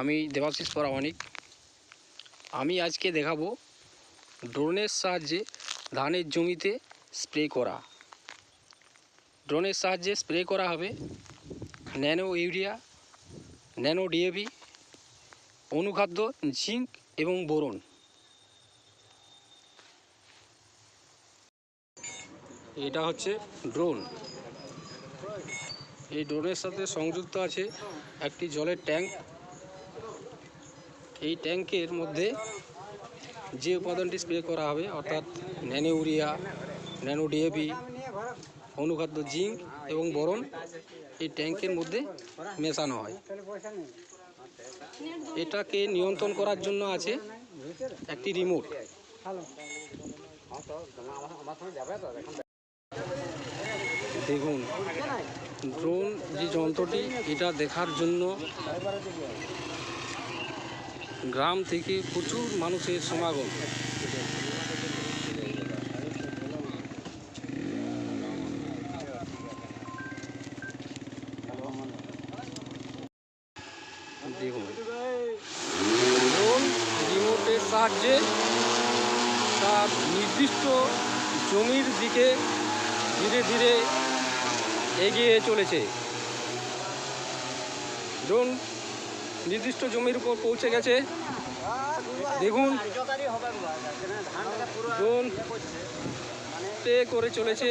আমি দেবাশিস পরামানিক আমি আজকে দেখাবো ড্রোনের সাহায্যে ধানের জমিতে স্প্রে করা। ড্রোনের সাহায্যে স্প্রে করা হবে ন্যানো ইউরিয়া, ন্যানো ডিএপি অনুখাদ্য, জিঙ্ক এবং বোরন। এটা হচ্ছে ড্রোন। এই ড্রোনের সাথে সংযুক্ত আছে একটি জলের ট্যাঙ্ক। এই ট্যাঙ্কের মধ্যে যে উপাদানটি স্প্রে করা হবে, অর্থাৎ ন্যানো ইউরিয়া, ন্যানো ডিএপি অনুখাদ্য জিঙ্ক এবং বরণ এই ট্যাঙ্কের মধ্যে মেশানো হয়। এটাকে নিয়ন্ত্রণ করার জন্য আছে একটি রিমোট। দেখুন, ড্রোন যে যন্ত্রটি, এটা দেখার জন্য গ্রাম থেকে প্রচুর মানুষের সমাগম। রিমোটের সাহায্যে তার নির্দিষ্ট জমির দিকে ধীরে ধীরে এগিয়ে চলেছে। ড্রোন নির্দিষ্ট জমির উপর পৌঁছে গেছে। দেখুন ড্রোন করে চলেছে।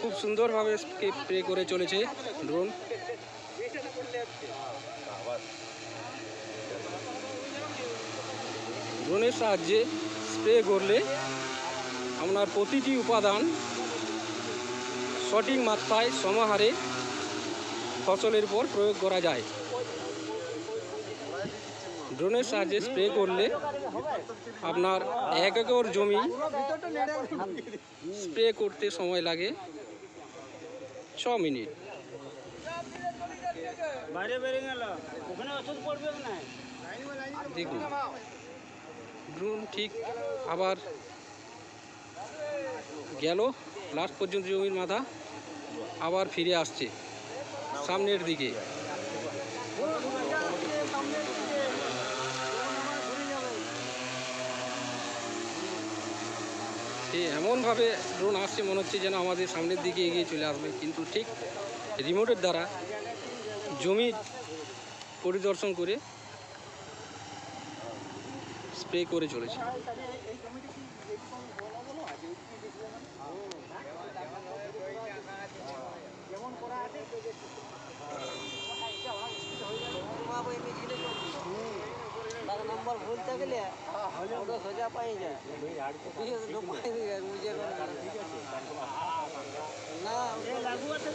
খুব সুন্দরভাবে স্প্রে করে চলেছে ড্রোন। ড্রোনের সাহায্যে স্প্রে করলে আপনার প্রতিটি উপাদান সঠিক মাত্রায় সমাহারে ফসলের উপর প্রয়োগ করা যায়। ড্রোনের সাহায্যে স্প্রে করলে আপনার এক একর জমি স্প্রে করতে সময় লাগে ছ মিনিট। দেখুন ড্রোন ঠিক আবার গেল লাস্ট পর্যন্ত জমির মাথা আবার ফিরে আসছে, সামনের দিকে। সে এমনভাবে ড্রোন আসছে, মনে হচ্ছে যেন আমাদের সামনের দিকে এগিয়ে চলে আসবে, কিন্তু ঠিক রিমোটের দ্বারা জমির পরিদর্শন করে স্প্রে করে চলেছে। পাই যায় না লাগু আছে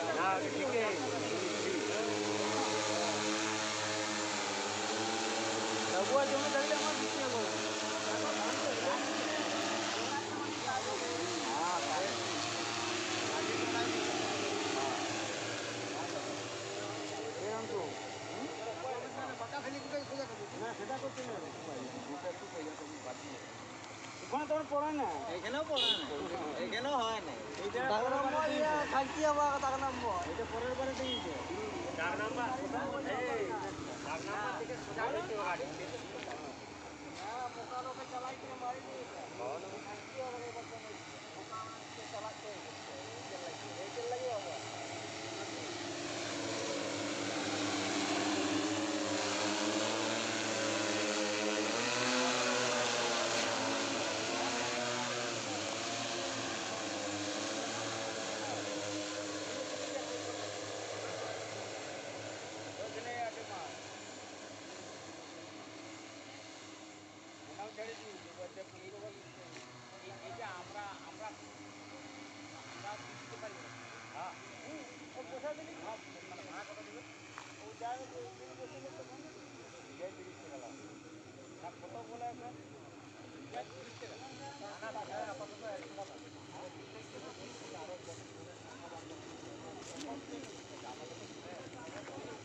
লাগু থাকলে আমার তোমার পড়ে না এখানেও পড়ে না এখানেও হয় না এইটা টাকা নাম্বার এটা পরের বারে দিয়েছে চার নাম্বার এই চার নাম্বার থেকে সোজা গাড়ি এটা আমরা আমরা আমরা বুঝতে পারি না হ্যাঁ মানে ভাড়া কত দেবে ও যায় দেড় তিরিশ টাকা না কত বলে এখন দেড় তিরিশ টাকা না আপাতত একশো টাকা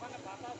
মানে বাতাস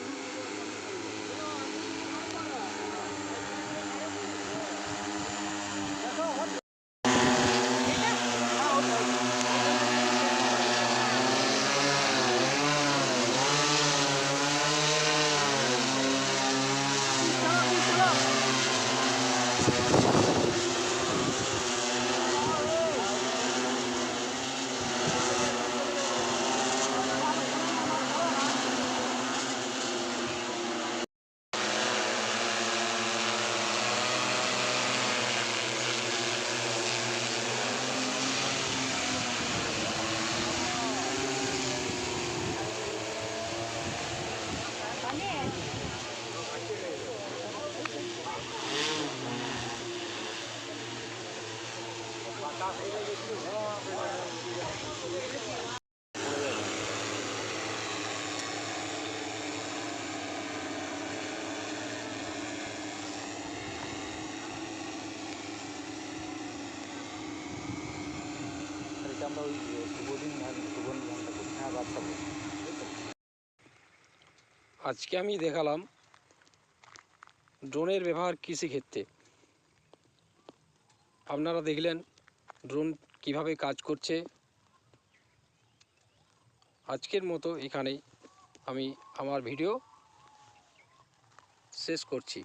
আমরা ওই আজকে আমি দেখালাম ড্রোনের ব্যবহার কৃষিক্ষেত্রে। আপনারা দেখলেন ড্রোন কীভাবে কাজ করছে? আজকের মতো এখানেই আমি আমার ভিডিও শেষ করছি।